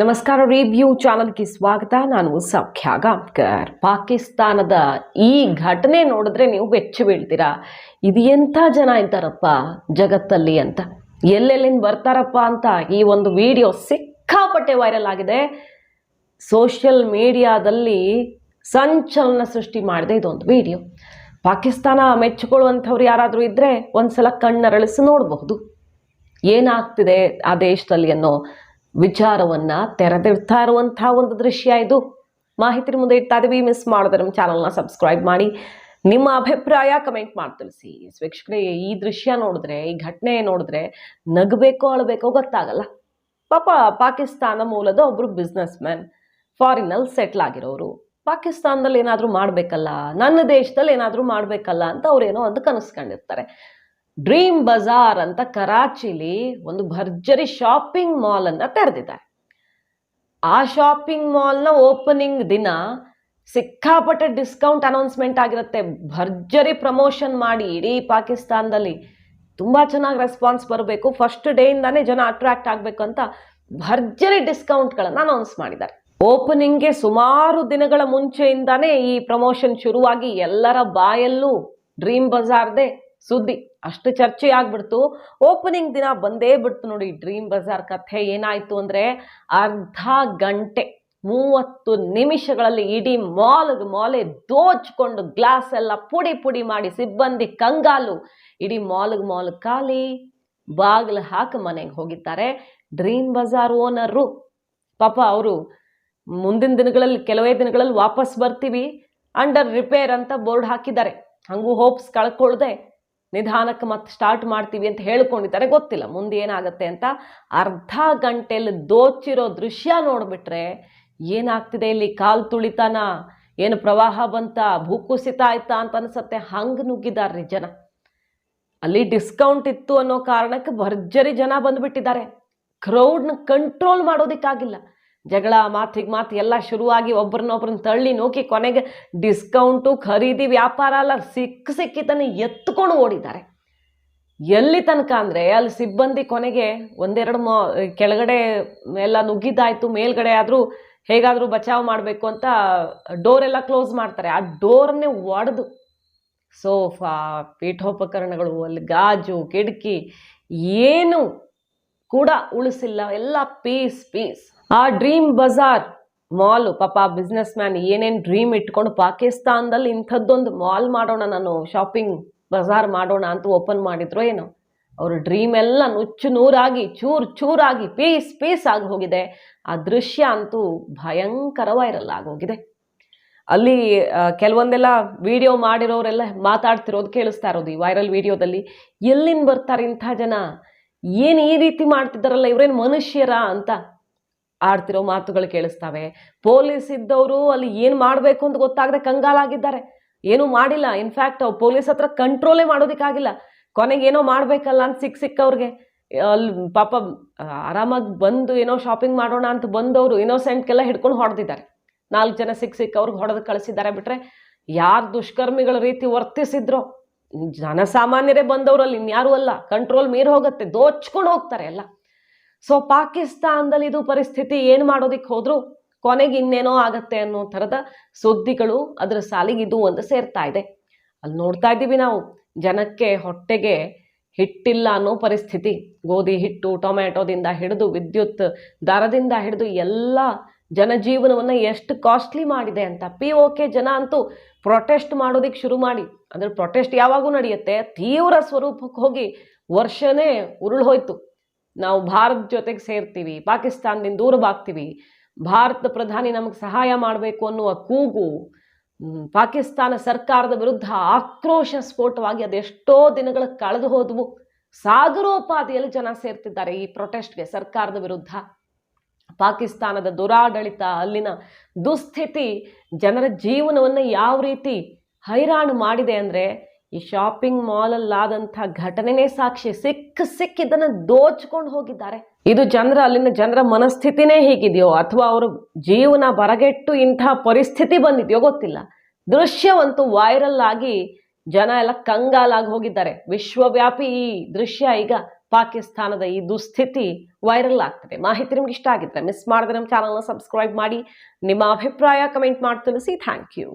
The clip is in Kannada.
ನಮಸ್ಕಾರ ರಿವ್ಯೂ ಚಾನಲ್ಗೆ ಸ್ವಾಗತ. ನಾನು ಸೌಖ್ಯ ಪಾಕಿಸ್ತಾನದ ಈ ಘಟನೆ ನೋಡಿದ್ರೆ ನೀವು ಬೆಚ್ಚು ಬೀಳ್ತೀರಾ? ಇದು ಎಂಥ ಜನ ಇದ್ದಾರಪ್ಪ ಜಗತ್ತಲ್ಲಿ ಅಂತ? ಎಲ್ಲೆಲ್ಲಿಂದ ಬರ್ತಾರಪ್ಪ ಅಂತ ಈ ಒಂದು ವಿಡಿಯೋ ಸಿಕ್ಕಾಪಟ್ಟೆ ವೈರಲ್ ಆಗಿದೆ. ಸೋಷಿಯಲ್ ಮೀಡಿಯಾದಲ್ಲಿ ಸಂಚಲನ ಸೃಷ್ಟಿ ಮಾಡಿದೆ ಇದೊಂದು ವಿಡಿಯೋ. ಪಾಕಿಸ್ತಾನ ಮೆಚ್ಚಿಕೊಳ್ಳುವಂಥವ್ರು ಯಾರಾದರೂ ಇದ್ದರೆ ಒಂದು ಸಲ ಕಣ್ಣರಳಿಸಿ ನೋಡಬಹುದು. ಏನಾಗ್ತಿದೆ ಆ ದೇಶದಲ್ಲಿ ಅನ್ನೋ ವಿಚಾರವನ್ನ ತೆರೆದಿಡ್ತಾ ಇರುವಂತಹ ಒಂದು ದೃಶ್ಯ ಇದು. ಮಾಹಿತಿ ಮುಂದೆ ಇಡ್ತಾ ಇದೀವಿ. ಮಿಸ್ ಮಾಡಿದ್ರೆ ನಮ್ಮ ಚಾನಲ್ನ ಸಬ್ಸ್ಕ್ರೈಬ್ ಮಾಡಿ. ನಿಮ್ಮ ಅಭಿಪ್ರಾಯ ಕಮೆಂಟ್ ಮಾಡಿ ತಿಳಿಸಿ. ವೀಕ್ಷಕರೇ, ಈ ದೃಶ್ಯ ನೋಡಿದ್ರೆ, ಈ ಘಟನೆ ನೋಡಿದ್ರೆ ನಗಬೇಕೋ, ಅಳಬೇಕೋ ಗೊತ್ತಾಗಲ್ಲ. ಪಾಪ ಪಾಕಿಸ್ತಾನ ಮೂಲದ ಒಬ್ಬರು ಬಿಸ್ನೆಸ್ ಮ್ಯಾನ್ ಫಾರಿನಲ್ಲಿ ಸೆಟ್ಲ್ ಆಗಿರೋರು. ಪಾಕಿಸ್ತಾನದಲ್ಲಿ ಏನಾದರೂ ಮಾಡಬೇಕಲ್ಲ, ನನ್ನ ದೇಶದಲ್ಲಿ ಏನಾದರೂ ಮಾಡಬೇಕಲ್ಲ ಅಂತ ಅವ್ರೇನೋ ಒಂದು ಕನಸ್ಕೊಂಡಿರ್ತಾರೆ. ಡ್ರೀಮ್ ಬಜಾರ್ ಅಂತ ಕರಾಚಿಲಿ ಒಂದು ಭರ್ಜರಿ ಶಾಪಿಂಗ್ ಮಾಲ್ ಅನ್ನ ತೆರೆದಿದ್ದಾರೆ. ಆ ಶಾಪಿಂಗ್ ಮಾಲ್ನ ಓಪನಿಂಗ್ ದಿನ ಸಿಕ್ಕಾಪಟ್ಟೆ ಡಿಸ್ಕೌಂಟ್ ಅನೌನ್ಸ್ಮೆಂಟ್ ಆಗಿರುತ್ತೆ. ಭರ್ಜರಿ ಪ್ರಮೋಷನ್ ಮಾಡಿ ಇಡೀ ಪಾಕಿಸ್ತಾನದಲ್ಲಿ ತುಂಬಾ ಚೆನ್ನಾಗಿ ರೆಸ್ಪಾನ್ಸ್ ಬರಬೇಕು. ಫಸ್ಟ್ ಡೇಯಿಂದಾನೇ ಜನ ಅಟ್ರಾಕ್ಟ್ ಆಗಬೇಕು ಅಂತ ಭರ್ಜರಿ ಡಿಸ್ಕೌಂಟ್ಗಳನ್ನು ಅನೌನ್ಸ್ ಮಾಡಿದ್ದಾರೆ. ಓಪನಿಂಗ್ಗೆ ಸುಮಾರು ದಿನಗಳ ಮುಂಚೆಯಿಂದಾನೇ ಈ ಪ್ರಮೋಷನ್ ಶುರುವಾಗಿ ಎಲ್ಲರ ಬಾಯಲ್ಲೂ ಡ್ರೀಮ್ ಬಜಾರ್ದೆ ಸುದ್ದಿ. ಅಷ್ಟು ಚರ್ಚೆ ಆಗ್ಬಿಡ್ತು. ಓಪನಿಂಗ್ ದಿನ ಬಂದೇ ಬಿಡ್ತು ನೋಡಿ ಡ್ರೀಮ್ ಬಜಾರ್ ಕಥೆ ಏನಾಯ್ತು ಅಂದ್ರೆ ಅರ್ಧ ಗಂಟೆ, ಮೂವತ್ತು ನಿಮಿಷಗಳಲ್ಲಿ ಇಡೀ ಮಾಲ್ಗೆ ಮಾಲೆ ದೋಚ್ಕೊಂಡು ಗ್ಲಾಸ್ ಎಲ್ಲ ಪುಡಿ ಪುಡಿ ಮಾಡಿ ಸಿಬ್ಬಂದಿ ಕಂಗಾಲು. ಇಡೀ ಮಾಲ್ಗೆ ಮಾಲ್ ಖಾಲಿ. ಬಾಗಿಲು ಹಾಕಿ ಮನೆಗೆ ಹೋಗಿದ್ದಾರೆ ಡ್ರೀಮ್ ಬಜಾರ್ ಓನರು ಪಾಪ ಅವರು ಮುಂದಿನ ದಿನಗಳಲ್ಲಿ, ಕೆಲವೇ ದಿನಗಳಲ್ಲಿ ವಾಪಸ್ ಬರ್ತೀವಿ. ಅಂಡರ್ ರಿಪೇರ್ ಅಂತ ಬೋರ್ಡ್ ಹಾಕಿದ್ದಾರೆ. ಹಂಗೂ ಹೋಪ್ಸ್ ಕಳ್ಕೊಳ್ದೆ. ನಿಧಾನಕ್ಕೆ ಮತ್ತೆ ಸ್ಟಾರ್ಟ್ ಮಾಡ್ತೀವಿ ಅಂತ ಹೇಳ್ಕೊಂಡಿದ್ದಾರೆ. ಗೊತ್ತಿಲ್ಲ, ಮುಂದೆ ಏನಾಗುತ್ತೆ ಅಂತ ಅರ್ಧ ಗಂಟೆಯಲ್ಲಿ ದೋಚಿರೋ ದೃಶ್ಯ ನೋಡಿಬಿಟ್ರೆ ಏನಾಗ್ತಿದೆ ಇಲ್ಲಿ? ಕಾಲು ತುಳಿತಾನ? ಏನು ಪ್ರವಾಹ ಬಂತ? ಭೂಕುಸಿತ ಆಯ್ತಾ ಅಂತ ಅನ್ಸತ್ತೆ. ಹಂಗೆ ನುಗ್ಗಿದಾರ್ರಿ ಜನ. ಅಲ್ಲಿ ಡಿಸ್ಕೌಂಟ್ ಇತ್ತು ಅನ್ನೋ ಕಾರಣಕ್ಕೆ ಭರ್ಜರಿ ಜನ ಬಂದುಬಿಟ್ಟಿದ್ದಾರೆ. ಕ್ರೌಡ್ನ ಕಂಟ್ರೋಲ್ ಮಾಡೋದಕ್ಕಾಗಿಲ್ಲ. ಜಗಳ ಮಾತಿಗೆ ಮಾತು ಎಲ್ಲ ಶುರುವಾಗಿ ಒಬ್ರನ್ನೊಬ್ರನ್ನ ತಳ್ಳಿ ನೋಕಿ ಕೊನೆಗೆ ಡಿಸ್ಕೌಂಟು ಖರೀದಿ, ವ್ಯಾಪಾರ ಎಲ್ಲ ಸಿಕ್ಕ ಸಿಕ್ಕಿತನ ಎತ್ಕೊಂಡು ಓಡಿದ್ದಾರೆ. ಎಲ್ಲಿ ತನಕ ಅಂದರೆ ಅಲ್ಲಿ ಸಿಬ್ಬಂದಿ ಕೊನೆಗೆ ಒಂದೆರಡು ಮೊ, ಕೆಳಗಡೆ ಎಲ್ಲ ನುಗ್ಗಿದ್ದಾಯಿತು, ಮೇಲ್ಗಡೆ ಆದರೂ ಹೇಗಾದರೂ ಬಚಾವ್ ಮಾಡಬೇಕು ಅಂತ ಡೋರ್ ಎಲ್ಲ ಕ್ಲೋಸ್ ಮಾಡ್ತಾರೆ. ಆ ಡೋರ್ನೇ ಒಡೆದು. ಸೋಫಾ, ಪೀಠೋಪಕರಣಗಳು, ಅಲ್ಲಿ ಗಾಜು, ಕಿಟಕಿ, ಏನು ಕೂಡ ಉಳಿಸಿಲ್ಲ. ಎಲ್ಲ ಪೀಸ್ ಪೀಸ್. ಆ ಡ್ರೀಮ್ ಬಜಾರ್ ಮಾಲ್, ಪಾಪ ಬಿಸ್ನೆಸ್ ಮ್ಯಾನ್ ಏನೇನು ಡ್ರೀಮ್ ಇಟ್ಕೊಂಡು ಪಾಕಿಸ್ತಾನದಲ್ಲಿ ಇಂಥದ್ದೊಂದು ಮಾಲ್ ಮಾಡೋಣ, ನಾನು ಶಾಪಿಂಗ್ ಬಜಾರ್ ಮಾಡೋಣ ಅಂತ ಓಪನ್ ಮಾಡಿದ್ರು ಏನು. ಅವ್ರ ಡ್ರೀಮ್ ಎಲ್ಲ ನುಚ್ಚು ನೂರಾಗಿ, ಚೂರ್ ಚೂರಾಗಿ, ಪೀಸ್ ಪೀಸ್ ಆಗಿ ಹೋಗಿದೆ. ಆ ದೃಶ್ಯ ಅಂತೂ ಭಯಂಕರ ವೈರಲ್ ಆಗೋಗಿದೆ ಅಲ್ಲಿ ಕೆಲವೊಂದೆಲ್ಲ ವಿಡಿಯೋ ಮಾಡಿರೋರೆಲ್ಲ ಮಾತಾಡ್ತಿರೋದು ಕೇಳಿಸ್ತಾ ಇರೋದು ಈ ವೈರಲ್ ವಿಡಿಯೋದಲ್ಲಿ ಎಲ್ಲಿಂದ ಬರ್ತಾರೆ ಇಂಥ ಜನ? ಏನು ಈ ರೀತಿ ಮಾಡ್ತಿದ್ದಾರಲ್ಲ, ಇವರೇನು ಮನುಷ್ಯರ ಅಂತ. ಆಡ್ತಿರೋ ಮಾತುಗಳು ಕೇಳಿಸ್ತಾವೆ. ಪೊಲೀಸ್ ಇದ್ದವರು ಅಲ್ಲಿ ಏನು ಮಾಡಬೇಕು ಅಂತ ಗೊತ್ತಾಗದೆ ಕಂಗಾಲಾಗಿದ್ದಾರೆ. ಏನೂ ಮಾಡಿಲ್ಲ. ಇನ್ಫ್ಯಾಕ್ಟ್ ಪೊಲೀಸ್ ಹತ್ರ ಕಂಟ್ರೋಲೇ ಮಾಡೋದಕ್ಕಾಗಿಲ್ಲ. ಕೊನೆಗೆ ಏನೋ ಮಾಡಬೇಕಲ್ಲ ಅಂತ ಸಿಕ್ಕ ಸಿಕ್ಕವ್ರಿಗೆ ಅಲ್ಲಿ ಪಾಪ, ಆರಾಮಾಗಿ ಬಂದು ಏನೋ ಶಾಪಿಂಗ್ ಮಾಡೋಣ ಅಂತ ಬಂದವರು ಇನ್ನೋಸೆಂಟ್ಗೆಲ್ಲ ಹಿಡ್ಕೊಂಡು ಹೊಡೆದಿದ್ದಾರೆ. ನಾಲ್ಕು ಜನ ಸಿಕ್ಕ ಸಿಕ್ಕವ್ರಿಗೆ ಹೊಡೆದು ಕಳಿಸಿದ್ದಾರೆ ಬಿಟ್ಟರೆ ಯಾರು ದುಷ್ಕರ್ಮಿಗಳ ರೀತಿ ವರ್ತಿಸಿದ್ರು? ಜನಸಾಮಾನ್ಯರೇ ಬಂದವರಲ್ಲಿ ಇನ್ಯಾರೂ ಅಲ್ಲ. ಕಂಟ್ರೋಲ್ ಮೀರಿ ಹೋಗುತ್ತೆ. ದೋಚ್ಕೊಂಡು ಹೋಗ್ತಾರೆ ಎಲ್ಲ. ಸೊ ಪಾಕಿಸ್ತಾನದಲ್ಲಿ ಇದು ಪರಿಸ್ಥಿತಿ ಏನು ಮಾಡೋದಕ್ಕೆ ಹೋದ್ರು ಕೊನೆಗೆ ಇನ್ನೇನೋ ಆಗತ್ತೆ ಅನ್ನೋ ಥರದ ಸುದ್ದಿಗಳು ಅದರ ಸಾಲಿಗೆ ಇದು ಒಂದು ಸೇರ್ತಾ ಇದೆ. ಅಲ್ಲಿ ನೋಡ್ತಾ ಇದ್ದೀವಿ ನಾವು, ಜನಕ್ಕೆ ಹೊಟ್ಟೆಗೆ ಹಿಟ್ಟಿಲ್ಲ ಅನ್ನೋ ಪರಿಸ್ಥಿತಿ. ಗೋಧಿ ಹಿಟ್ಟು, ಟೊಮ್ಯಾಟೋದಿಂದ ಹಿಡಿದು, ವಿದ್ಯುತ್ ದರದಿಂದ ಹಿಡಿದು ಎಲ್ಲ ಜನಜೀವನವನ್ನು ಎಷ್ಟು ಕಾಸ್ಟ್ಲಿ ಮಾಡಿದೆ ಅಂತ. ಪಿ ಓಕೆ ಜನ ಅಂತೂ ಪ್ರೊಟೆಸ್ಟ್ ಮಾಡೋದಕ್ಕೆ ಶುರು ಮಾಡಿ. ಅಂದರೆ ಪ್ರೊಟೆಸ್ಟ್ ಯಾವಾಗೂ ನಡೆಯುತ್ತೆ, ತೀವ್ರ ಸ್ವರೂಪಕ್ಕೆ ಹೋಗಿ ವರ್ಷನೇ ಉರುಳು ಹೋಯ್ತು ನಾವು ಭಾರತ ಜೊತೆಗೆ ಸೇರ್ತೀವಿ, ಪಾಕಿಸ್ತಾನದಿಂದ ದೂರವಾಗ್ತೀವಿ ಭಾರತ ಪ್ರಧಾನಿ ನಮಗೆ ಸಹಾಯ ಮಾಡಬೇಕು ಅನ್ನುವ ಕೂಗು ಪಾಕಿಸ್ತಾನ ಸರ್ಕಾರದ ವಿರುದ್ಧ ಆಕ್ರೋಶ ಸ್ಫೋಟವಾಗಿ ಅದೆಷ್ಟೋ ದಿನಗಳ ಕಳೆದು ಹೋದವು. ಸಾಗರೋಪಾದಿಯಲ್ಲಿ ಜನ ಸೇರ್ತಿದ್ದಾರೆ ಈ ಪ್ರೊಟೆಸ್ಟ್ಗೆ ಸರ್ಕಾರದ ವಿರುದ್ಧ. ಪಾಕಿಸ್ತಾನದ ದುರಾಡಳಿತ, ಅಲ್ಲಿನ ದುಸ್ಥಿತಿ ಜನರ ಜೀವನವನ್ನು ಯಾವ ರೀತಿ ಹೈರಾಣು ಮಾಡಿದೆ ಅಂದರೆ ಈ ಶಾಪಿಂಗ್ ಮಾಲಲ್ಲಾದಂಥ ಘಟನೆನೇ ಸಾಕ್ಷಿ ಸಿಕ್ಕ ಸಿಕ್ಕಿದ್ದನ್ನು ದೋಚ್ಕೊಂಡು ಹೋಗಿದ್ದಾರೆ. ಇದು ಜನರ ಅಲ್ಲಿನ ಜನರ ಮನಸ್ಥಿತಿನೇ ಹೀಗಿದೆಯೋ ಅಥವಾ ಅವರ ಜೀವನ ಬರಗೆಟ್ಟು ಇಂತಹ ಪರಿಸ್ಥಿತಿ ಬಂದಿದೆಯೋ ಗೊತ್ತಿಲ್ಲ. ದೃಶ್ಯವಂತೂ ವೈರಲ್ ಆಗಿ ಜನ ಎಲ್ಲ ಕಂಗಾಲಾಗಿ ಹೋಗಿದ್ದಾರೆ. ವಿಶ್ವವ್ಯಾಪಿ ಈ ದೃಶ್ಯ ಈಗ ಪಾಕಿಸ್ತಾನದ ಈ ದುಸ್ಥಿತಿ ವೈರಲ್ ಆಗ್ತದೆ. ಮಾಹಿತಿ ನಿಮ್ಗೆ ಇಷ್ಟ ಆಗಿದ್ರೆ ಮಿಸ್ ಮಾಡಿದ್ರೆ ನಮ್ಮ ಚಾನಲ್ನ ಸಬ್ಸ್ಕ್ರೈಬ್ ಮಾಡಿ. ನಿಮ್ಮ ಅಭಿಪ್ರಾಯ ಕಮೆಂಟ್ ಮಾಡಿ ತಿಳಿಸಿ. Thank you